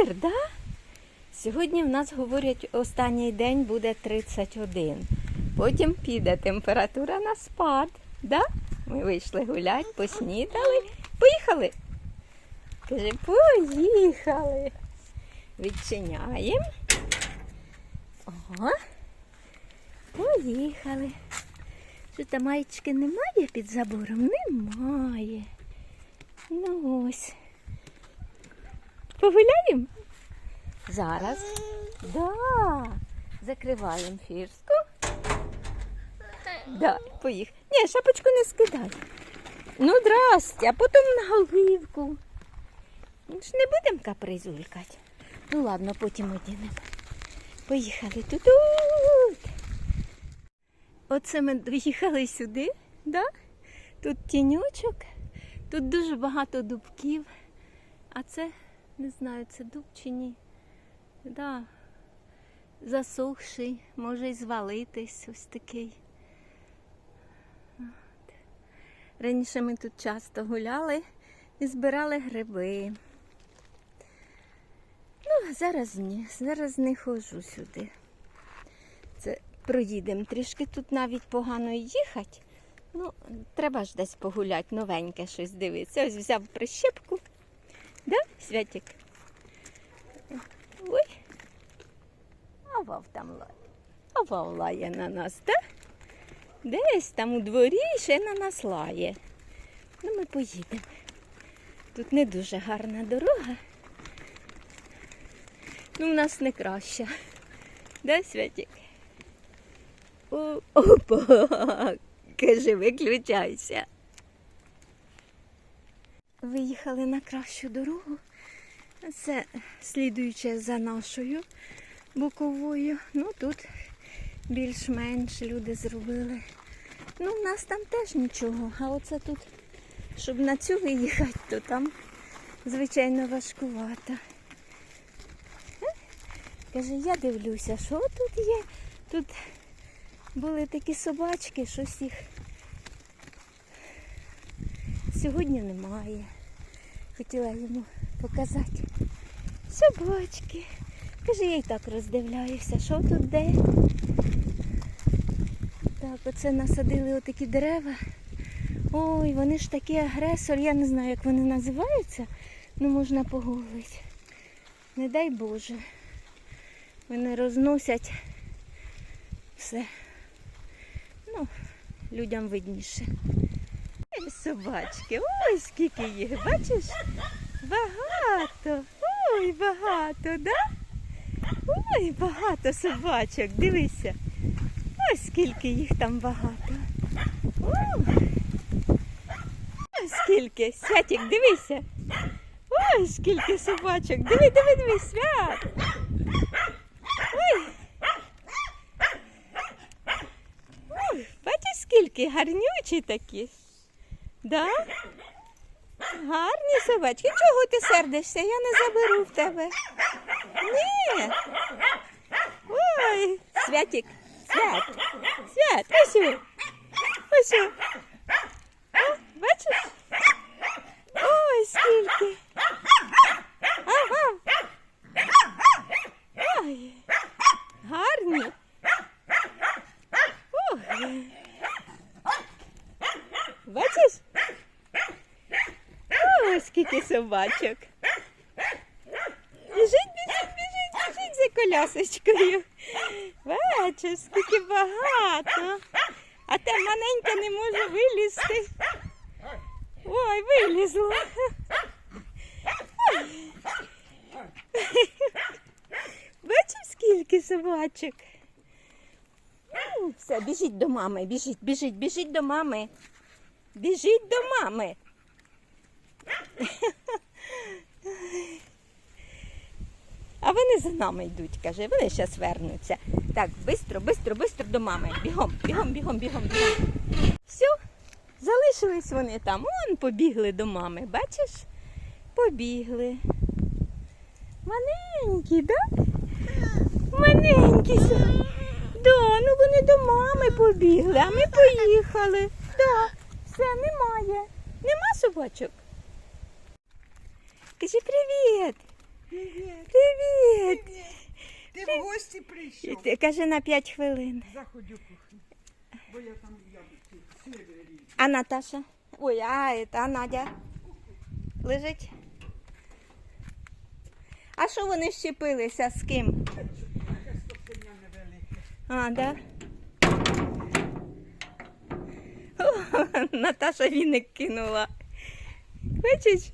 Вітер, да? Сьогодні в нас говорять, останній день буде 31. Потім піде температура на спад. Да? Ми вийшли гулять, поснідали. Поїхали. Каже, поїхали. Відчиняємо. Ого. Поїхали. Що там маєчки немає під забором? Немає. Ну ось. Погуляємо? Зараз. Да. Закриваємо фірстку. Да, поїхали. Ні, шапочку не скидай. Ну, здрасте, а потім на головку. Ми ж не будемо капризулькати. Ну ладно, потім одінемо. Поїхали тут. Оце ми доїхали сюди, да? тут тіньочок, тут дуже багато дубків. А це, не знаю, це дуб чи ні. Да. Засохший, може й звалитись ось такий. Раніше ми тут часто гуляли і збирали гриби. Ну, зараз ні, зараз не ходжу сюди. Це проїдемо трішки, тут навіть погано їхати. Ну, треба ж десь погуляти, новеньке щось дивитися. Ось взяв прищепку. Да, Святик? Ой. А вов там лає. А вов лає на нас, так? Десь там у дворі ще на нас лає. Ну, ми поїдемо. Тут не дуже гарна дорога. Ну, в нас не краща. Да, Святик? Опа! Каже, виключайся. Виїхали на кращу дорогу. Це слідуюче за нашою боковою. Ну тут більш-менш люди зробили. Ну, в нас там теж нічого, а оце тут, щоб на цю виїхати, то там, звичайно, важкувато. Е? Каже, я дивлюся, що тут є. Тут були такі собачки, щось їх сьогодні немає. Хотіла йому показати. Собачки. Каже, я і так роздивляюся, що тут де. Так, оце насадили отакі дерева. Ой, вони ж такі агресор, я не знаю, як вони називаються, ну можна погуглити. Не дай Боже. Вони розносять все. Ну, людям видніше. Ой, Собачки, ой, скільки їх, бачиш? Багато. Ой, багато, да? Ой, багато собачок, дивися. Ось скільки їх там багато. О, Ось скільки. Святик, дивися. Ой, скільки собачок. Диви, диви, диви, свят. Ой. Ой, бачиш, скільки гарнючі такі. Да? Гарні собачки. Чого ти сердишся? Я не заберу в тебе. Ні. Ой, Святик, Свят, Свят, ось. Ось. бачиш? Ой, скільки. Ага. Ой, гарні. Ой. Бачиш? Ой, скільки собачок. Біжить, біжить, біжить, біжить за колясочкою. Бачиш, скільки багато. А те маленька не може вилізти. Ой, вилізла. Бачиш, скільки собачок? Ну, Все, біжіть до мами, біжіть, біжіть, біжіть до мами. Біжіть до мами. А вони за нами йдуть, каже, вони зараз вернуться. Так, бистро, бистро, бистро до мами. Бігом, бігом, бігом, бігом, бігом. Все, залишились вони там. Вон побігли до мами, бачиш? Побігли. Маленькі, да? Маленькі. Да, ну вони до мами побігли, а ми поїхали. Да, все, немає. Нема собачок. Кажи привіт. Привіт. Привіт! Ти в гості прийшов. ти, Каже на 5 хвилин. Заходь у кухню. Бо я там яблуки сири ріжу. А Наташа? Ой, а та Надя лежить. А що вони щепилися з ким? Стопеня. А, да? О, Наташа віник кинула. Бачиш?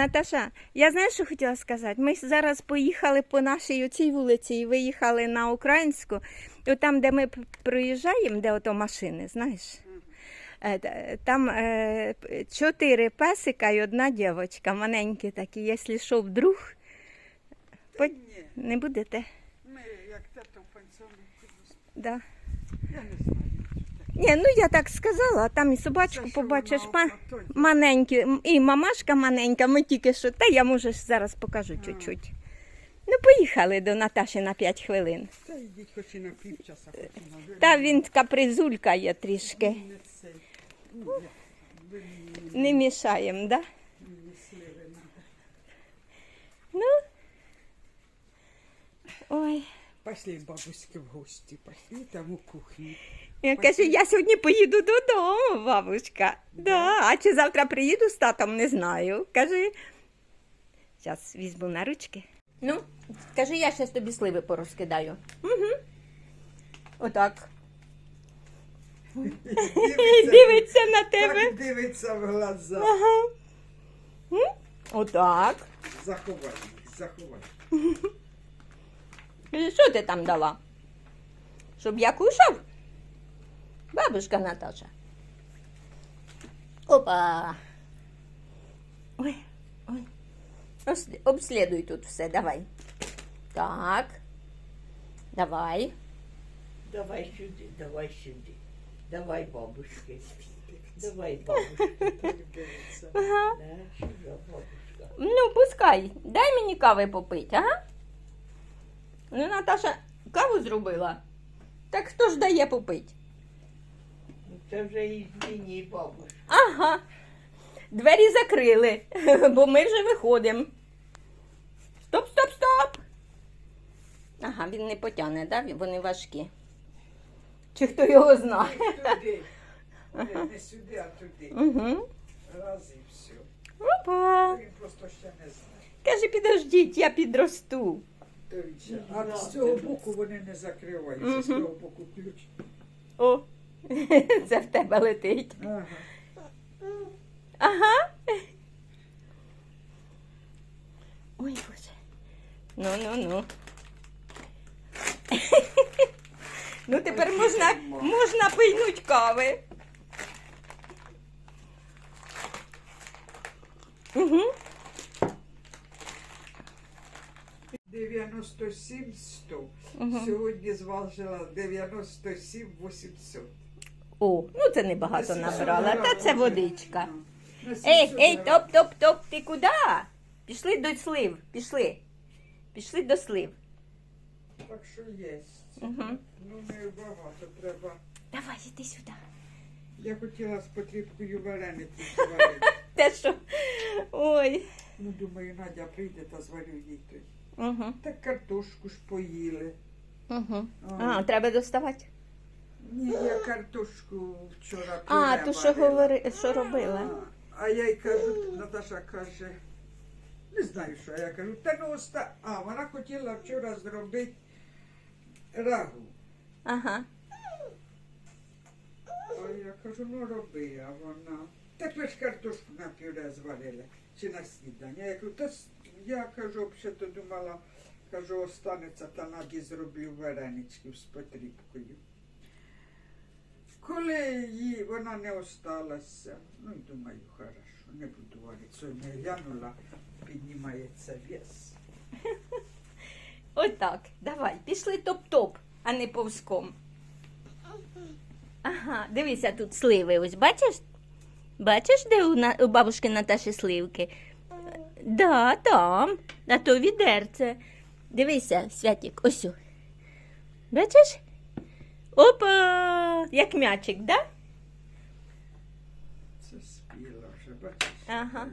Наташа, я знаю, що хотіла сказати. Ми зараз поїхали по нашій оцій вулиці і виїхали на українську. І там, де ми проїжджаємо, де ото машини, знаєш? Е, Там е, чотири песика і одна дівчинка, маленькі такі. Якщо що вдруг, по- не будете. ми як тато в пансіоні. Да. Я не знаю. Ні, ну я так сказала, а там і собачку Це що побачиш. вона Ма... ото- Маленькі, і мамашка маленька, ми тільки що. Та я може ж зараз покажу чуть-чуть. Ну, поїхали до Наташі на 5 хвилин. Та йдіть хоч і на півчаса, хоч і на ви Та він капризулька є трішки. не цей. Ну, я- ви мені Не мішаємо, да? мені сливи надо. Ну. Ой. Пошли бабуськи в гості, пошли там у кухні. Я кажу, я сьогодні поїду додому, бабушка. Да. А чи завтра приїду з татом, не знаю. Кажи. Зараз візьму на ручки. Ну, скажи, я зараз тобі сливи порозкидаю. Угу. Отак. Дивиться, Дивиться на тебе. Так дивиться в глаза. Ага. М? Отак. Заховай заховай. Що ти там дала? Щоб я кушав? Бабушка Наташа. Опа. Ой, ой. Обслідуй тут все, давай. Так. Давай. Давай сюди, давай сюди. Давай бабушки. Давай бабушки. Ага. Да, бабушка. Ну, пускай. Дай мені кави попити, ага? Ну, Наташа каву зробила. Так хто ж дає попити? Це вже і мені бабушка. Ага. Двері закрили, бо ми вже виходимо. Стоп, стоп, стоп. Ага, він не потягне, да? Вони важкі. Чи хто його знає? Туди. Не сюди, а туди. Угу. Раз і все. Опа. Він просто ще не знає. Каже, підождіть, я підросту. Дивіться. А з цього боку вони не закриваються, з цього боку ключ. О, це в тебе летить. Ага. Ага. Ой, боже. Ну, ну, ну. Ну, тепер можна, можна пийнуть кави. Угу. 97 100. Мгм. Сьогодні зважила 97 800. О, ну це небагато На набрала. Та це водичка. Ей, ей, топ, топ, топ, ти куди? Пішли до слив. Пішли. Пішли до слив. Так що є. Угу. Ну не багато треба. Давай, іди сюди. Я хотіла з потрібкою вареники зварити. Те що? Ой. Ну, думаю, Надя прийде та зварю їй той. Угу. Так картошку ж поїли. Угу. А. А, треба доставати. Ні, я картошку вчора А, ту, що варила. говори, що робила. А, а я й кажу, Наташа каже, не знаю, що я кажу, та ну оста. А, вона хотіла вчора зробити рагу. Ага. А я кажу, ну роби, а вона. Ви ж картошку на пюре зварили чи на снідання. Я кажу, та я кажу, то думала, кажу, останеться та наді зроблю вареничків з потрібкою. Коли їй вона не осталася, ну і думаю, хорошо, не буду варити. Сьогодні глянула, піднімається вес. Отак. Давай, пішли топ-топ, а не повзком. Ага, дивися, тут сливи. Ось бачиш? Бачиш, де у, на... у бабушки Наташі сливки? Да, там. А то відерце. Дивися, Святік, ось. Бачиш? Опа! Як м'ячик, да? Це спіла вже, бачиш? Ага.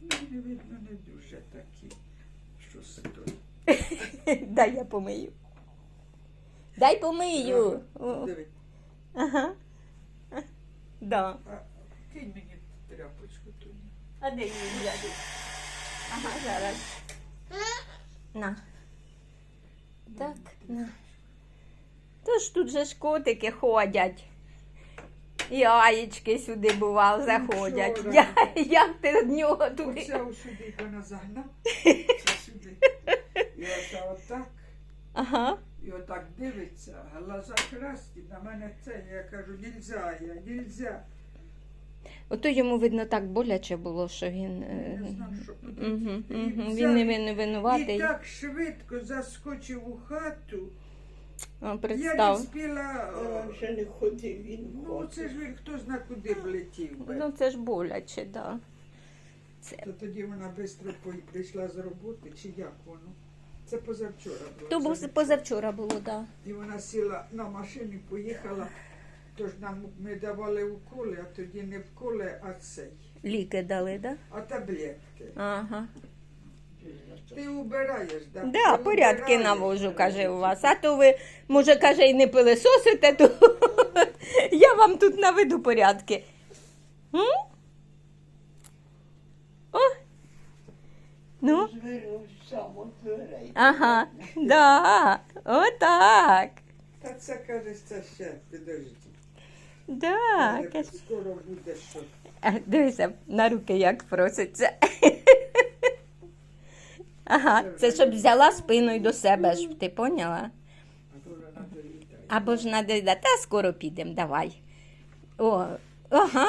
Мені видно не дуже такі, що стоїть. Дай я помию. Дай помию. Ага. Да. Кинь мені тряпочку туди. А де її взяти? Ага, зараз. На. Так, на. Тож тут же ж котики ходять. І яєчки сюди бував, заходять. Вчора. Я, як ти від нього туди? Оце сюди вона загнав. Це сюди. І оце отак. Ага. І отак дивиться, глаза красті, на мене це. Я кажу, нельзя, я, нельзя. Ото йому, видно, так боляче було, що він. е, Не знав, що буде. Угу, І угу. взяв Він не і- вин- винуватий. І так швидко заскочив у хату. О, Я не Представ. встигла. Вона о, вже не ходив, він Ну, ходив. це ж він хто зна куди б летів. би. Ну це ж боляче, да. Це. То тоді вона швидко прийшла з роботи, чи як воно? Це позавчора було. То це був не позавчора було, да. І вона сіла на машину, поїхала. Тож нам ми давали уколи, а тоді не вколи, а цей. Ліки дали, да? А таблетки. Ага. Ти убираєш, да? Да, Ти порядки убираєш, навожу, каже у вас. А то ви, може, каже, і не пилисосите, то я вам тут наведу порядки. М? О. Ну, Звернув сам от дверей. ага, да, отак. Та це каже, це ще підожди. Да, каже. Скоро буде що. А, Дивися, на руки як проситься. Ага, це щоб взяла спиною до себе ж, ти поняла? Або ж надо, та скоро підемо, давай. О, ага.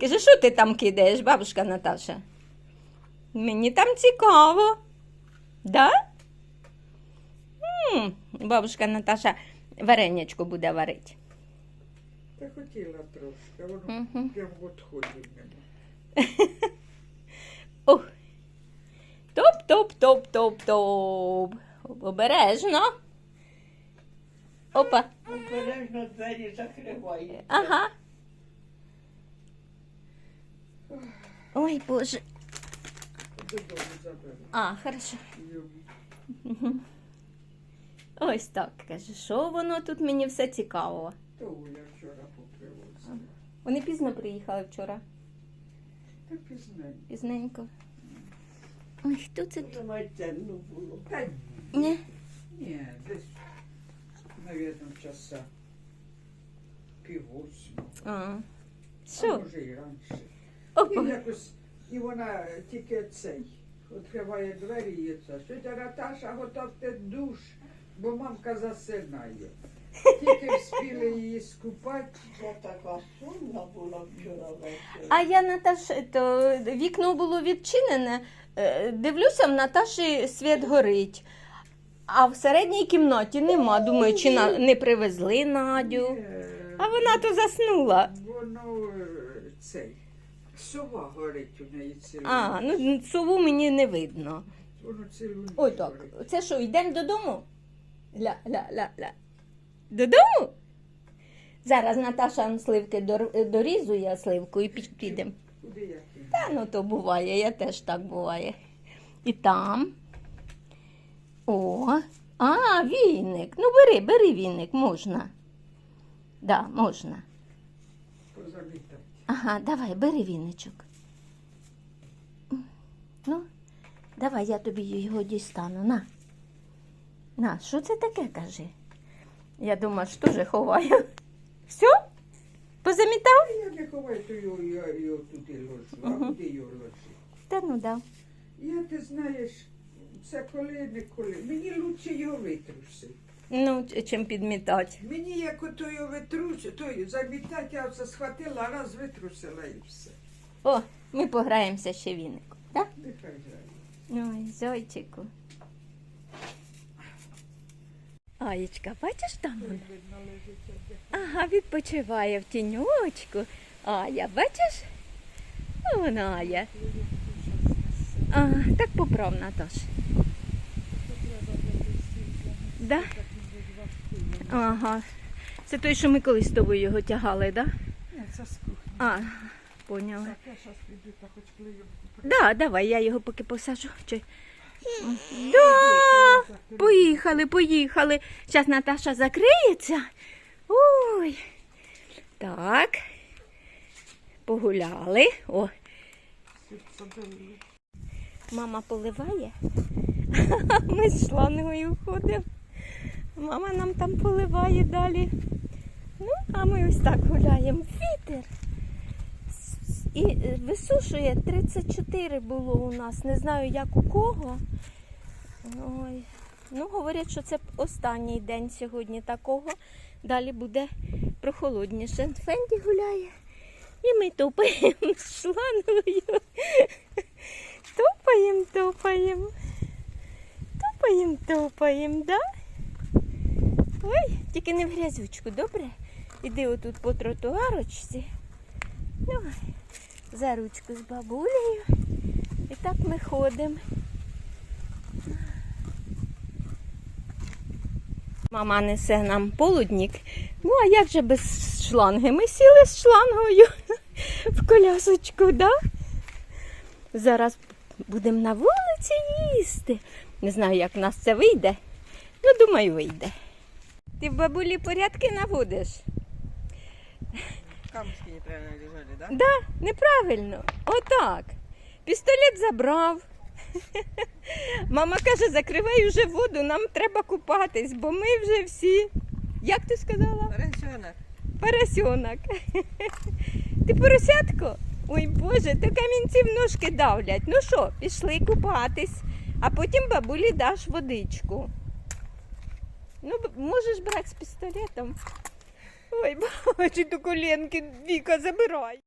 Каже, що ти там кидаєш, бабушка Наташа? Мені там цікаво. Да? м бабушка Наташа варенячко буде варити. Та хотіла трошки, а воно Мгм. прям от ходить нема. Ух. Топ-топ-топ-топ-топ. Обережно. Опа. Обережно двері закриває. Ага. Ой, Боже. Додому заберу. А, хорошо. Ось так. Каже, що воно тут мені все цікаво. То Уля вчора попривозила. Вони пізно приїхали вчора. Та пізненько. Пізненько. Ой, хто це? Навіть темно було. Та ні. Ні. Ні, десь, навірно, часа пів восьмого. А. А Що? може і раніше. Опа. І якось, і вона тільки цей, відкриває двері і це. Тетя Наташа, готовте душ, бо мамка засинає. Тільки вспіли її скупати. Я така сумна була вчора ввечері. А я Наташ, то вікно було відчинене. Е, Дивлюся, в Наташі світ горить. А в середній кімнаті нема. Думаю, чи на, не привезли Надю. Е, А вона то заснула. Воно е, цей. Сова горить у неї цілу. А, ніч. ну сову мені не видно. Воно цілу ніч Ой так. горить. Це що, йдемо додому? Ля, ля, ля, ля. Додому? Зараз Наташа сливки дор- дорізує сливку і під- підемо. Та ну то буває, я теж так буває. І там. О, а, віник. Ну бери, бери віник, можна. Да, можна. Ага, давай, бери віничок. Ну, давай, я тобі його дістану. На. На, що це таке, кажи? Я думаю, що ж ховаю. Все? Позамітав? Я не ховаю, то його, я його туди ложу. А Мгм. куди його ложу? Та ну да. Я, ти знаєш, це коли не коли. Мені лучше його витрусити. Ну, ч- чим підмітати. Мені як ото його витрусити, то замітати, я оце схватила, раз витрусила і все. О, ми пограємося ще віником. Так? Нехай грає. Ой, зайчику. Аєчка, бачиш там? вона? Ага, відпочиває в тіньочку. Ая, бачиш? Вона Ая. А, так поправ, Наташ. Да? Ага. Це той, що ми колись з тобою його тягали, так? Да? Ні, це з кухні. А, поняла. Так, я зараз піду, так хоч клею Да, давай, я його поки посажу. Чи... Да, поїхали, поїхали. Зараз Наташа закриється. Ой. Так. Погуляли. О, мама поливає. Ми з шлангою ходимо. Мама нам там поливає далі. Ну, а ми ось так гуляємо. Вітер. І е, висушує 34 було у нас. Не знаю, як у кого. Ой. Ну, говорять, що це останній день сьогодні такого. Далі буде прохолодніше. Фенді гуляє. І ми топаємо з шлангою. Топаємо, топаємо. Топаємо, топаємо, да? Ой, тільки не в грязючку, добре? Іди отут по тротуарочці. Давай. За ручку з бабулею. І так ми ходимо. Мама несе нам полудник. Ну, а як же без шланги? Ми сіли з шлангою в колясочку, да? Зараз будемо на вулиці їсти. Не знаю, як в нас це вийде. Ну, думаю, вийде. Ти в бабулі порядки наводиш? Камушки неправильно лежали, да? Да, неправильно. Отак. Пістолет забрав. Мама каже, закривай уже воду, нам треба купатись, бо ми вже всі. Як ти сказала? Ренчонок. Поросенок. Ти поросятко? Ой Боже, то камінці в ножки давлять. Ну що, пішли купатись, а потім бабулі даш водичку. Ну, можеш брати з пістолетом. Ой, бачу, до коленки Віка забирай.